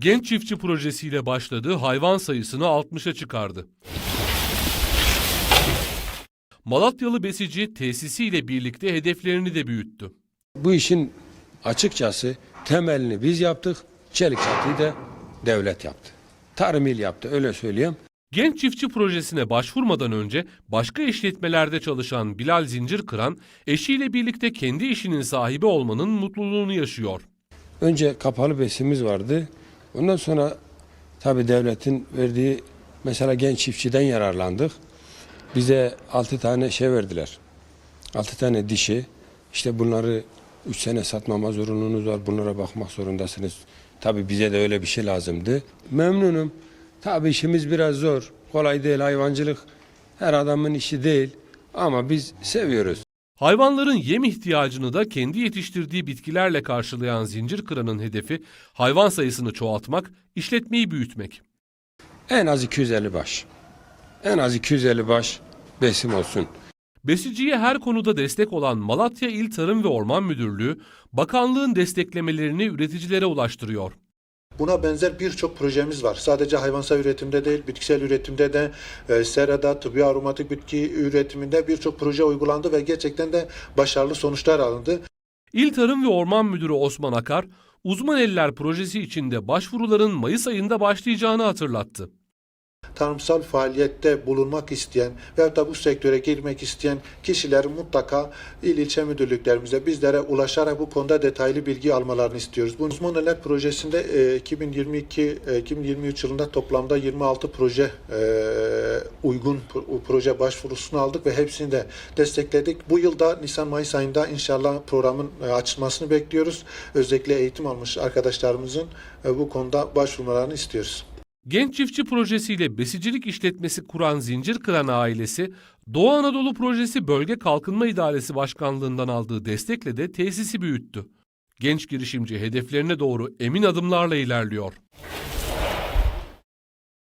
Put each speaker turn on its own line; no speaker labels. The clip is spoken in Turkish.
Genç çiftçi projesiyle başladığı hayvan sayısını 60'a çıkardı. Malatyalı besici tesisiyle birlikte hedeflerini de büyüttü.
Bu işin açıkçası temelini biz yaptık. Çelik çatıyı da devlet yaptı. Tarım il yaptı öyle söyleyeyim.
Genç çiftçi projesine başvurmadan önce başka işletmelerde çalışan Bilal Zincirkıran, eşiyle birlikte kendi işinin sahibi olmanın mutluluğunu yaşıyor.
Önce kapalı besimiz vardı. Ondan sonra tabii devletin verdiği mesela genç çiftçiden yararlandık. Bize 6 tane şey verdiler. 6 tane dişi. İşte bunları 3 sene satmama zorunluluğunuz var. Bunlara bakmak zorundasınız. Tabii bize de öyle bir şey lazımdı. Memnunum. Tabii işimiz biraz zor. Kolay değil hayvancılık. Her adamın işi değil. Ama biz seviyoruz.
Hayvanların yem ihtiyacını da kendi yetiştirdiği bitkilerle karşılayan Zincirkıran'ın hedefi hayvan sayısını çoğaltmak, işletmeyi büyütmek.
En az 250 baş. En az 250 baş besim olsun.
Besiciye her konuda destek olan Malatya İl Tarım ve Orman Müdürlüğü, bakanlığın desteklemelerini üreticilere ulaştırıyor.
Buna benzer birçok projemiz var. Sadece hayvansal üretimde değil, bitkisel üretimde de, e, serada, tıbbi aromatik bitki üretiminde birçok proje uygulandı ve gerçekten de başarılı sonuçlar alındı.
İl Tarım ve Orman Müdürü Osman Akar, Uzman Eller projesi içinde başvuruların Mayıs ayında başlayacağını hatırlattı.
Tarımsal faaliyette bulunmak isteyen veyahut da bu sektöre girmek isteyen kişiler mutlaka il ilçe müdürlüklerimize bizlere ulaşarak bu konuda detaylı bilgi almalarını istiyoruz. Bu Uzman Eller projesinde e, 2022 e, 2023 yılında toplamda 26 proje e, uygun pro- proje başvurusunu aldık ve hepsini de destekledik. Bu yılda Nisan Mayıs ayında inşallah programın e, açılmasını bekliyoruz. Özellikle eğitim almış arkadaşlarımızın e, bu konuda başvurmalarını istiyoruz.
Genç Çiftçi projesiyle besicilik işletmesi kuran Zincirkıran ailesi, Doğu Anadolu Projesi Bölge Kalkınma İdaresi Başkanlığından aldığı destekle de tesisi büyüttü. Genç girişimci hedeflerine doğru emin adımlarla ilerliyor.